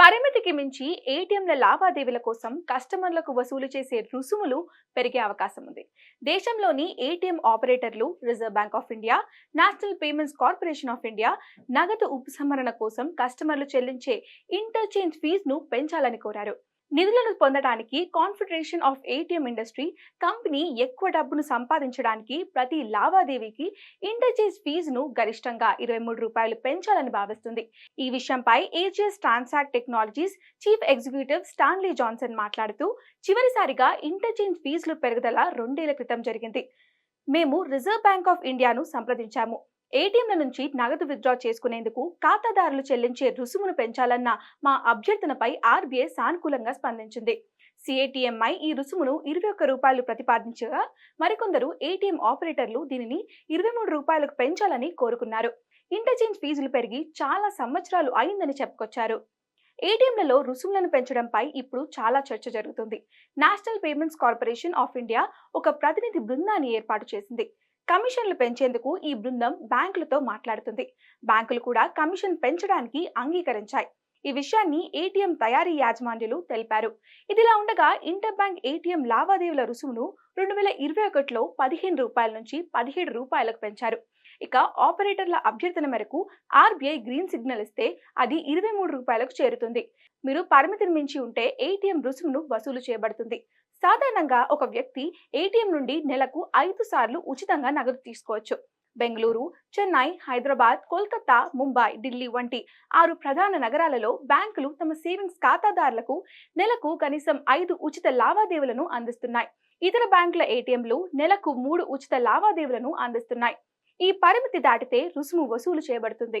పరిమితికి మించి ఏటీఎంల లావాదేవీల కోసం కస్టమర్లకు వసూలు చేసే రుసుములు పెరిగే అవకాశం ఉంది. దేశంలోని ఏటీఎం ఆపరేటర్లు Reserve Bank of India National Payments Corporation of India నగదు ఉపసంహరణ కోసం కస్టమర్లు చెల్లించే ఇంటర్చేంజ్ ఫీజును పెంచాలని కోరారు. నిధులను పొందడానికి Confederation of ATM industry company ఎక్కువ డబ్బును సంపాదించడానికి ప్రతి లావాదేవీకి ఇంటర్చేంజ్ ఫీజును గరిష్టంగా ఇరవై మూడు రూపాయలు పెంచాలని భావిస్తుంది. ఈ విషయంపై AGS Transact Technologies chief executive Stanley Johnson మాట్లాడుతూ చివరిసారిగా ఇంటర్చేంజ్ ఫీజులు పెరుగుదల రెండేళ్ళ క్రితం జరిగింది. మేము రిజర్వ్ బ్యాంక్ ఆఫ్ ఇండియాను సంప్రదించాము. ఏటీఎంల నుంచి నగదు విత్డ్రా చేసుకునేందుకు ఖాతాదారులు చెల్లించే రుసుమును పెంచాలన్న మా అభ్యర్థనపై ఆర్బీఐ సానుకూలంగా స్పందించింది. సిఏటిఎంఐ ఈ రుసుమును ఇరవై ఒక్క రూపాయలు ప్రతిపాదించగా మరికొందరు ఏటీఎం ఆపరేటర్లు దీనిని ఇరవై మూడు రూపాయలకు పెంచాలని కోరుకున్నారు. ఇంటర్చేంజ్ ఫీజులు పెరిగి చాలా సంవత్సరాలు అయిందని చెప్పుకొచ్చారు. ఏటీఎంలలో రుసుములను పెంచడంపై ఇప్పుడు చాలా చర్చ జరుగుతుంది. National Payments Corporation of India ఒక ప్రతినిధి బృందాన్ని ఏర్పాటు చేసింది. కమిషన్లు పెంచేందుకు ఈ బృందం బ్యాంకులతో మాట్లాడుతుంది. బ్యాంకులు కూడా కమిషన్ పెంచడానికి అంగీకరించాయి. ఈ విషయాన్ని ఏటీఎం తయారీ యాజమాన్యులు తెలిపారు. ఇదిలా ఉండగా ఇంటర్ బ్యాంక్ ఏటీఎం లావాదేవీల రుసుమును రెండు వేల ఇరవై ఒకటిలో పదిహేను రూపాయల నుంచి పదిహేడు రూపాయలకు పెంచారు. ఇక ఆపరేటర్ల అభ్యర్థన మేరకు ఆర్బీఐ గ్రీన్ సిగ్నల్ ఇస్తే అది ఇరవై మూడు రూపాయలకు చేరుతుంది. మీరు పరిమితిని మించి ఉంటే ఏటీఎం రుసుమును వసూలు చేయబడుతుంది. సాధారణంగా ఒక వ్యక్తి ఏటీఎం నుండి నెలకు ఐదు సార్లు ఉచితంగా నగదు తీసుకోవచ్చు. బెంగళూరు చెన్నై హైదరాబాద్ కోల్కతా ముంబై ఢిల్లీ వంటి ఆరు ప్రధాన నగరాలలో బ్యాంకులు తమ సేవింగ్స్ ఖాతాదారులకు నెలకు కనీసం ఐదు ఉచిత లావాదేవీలను అందిస్తున్నాయి. ఇతర బ్యాంకుల ఏటీఎంలు నెలకు మూడు ఉచిత లావాదేవీలను అందిస్తున్నాయి. ఈ పరిమితి దాటితే రుసుము వసూలు చేయబడుతుంది.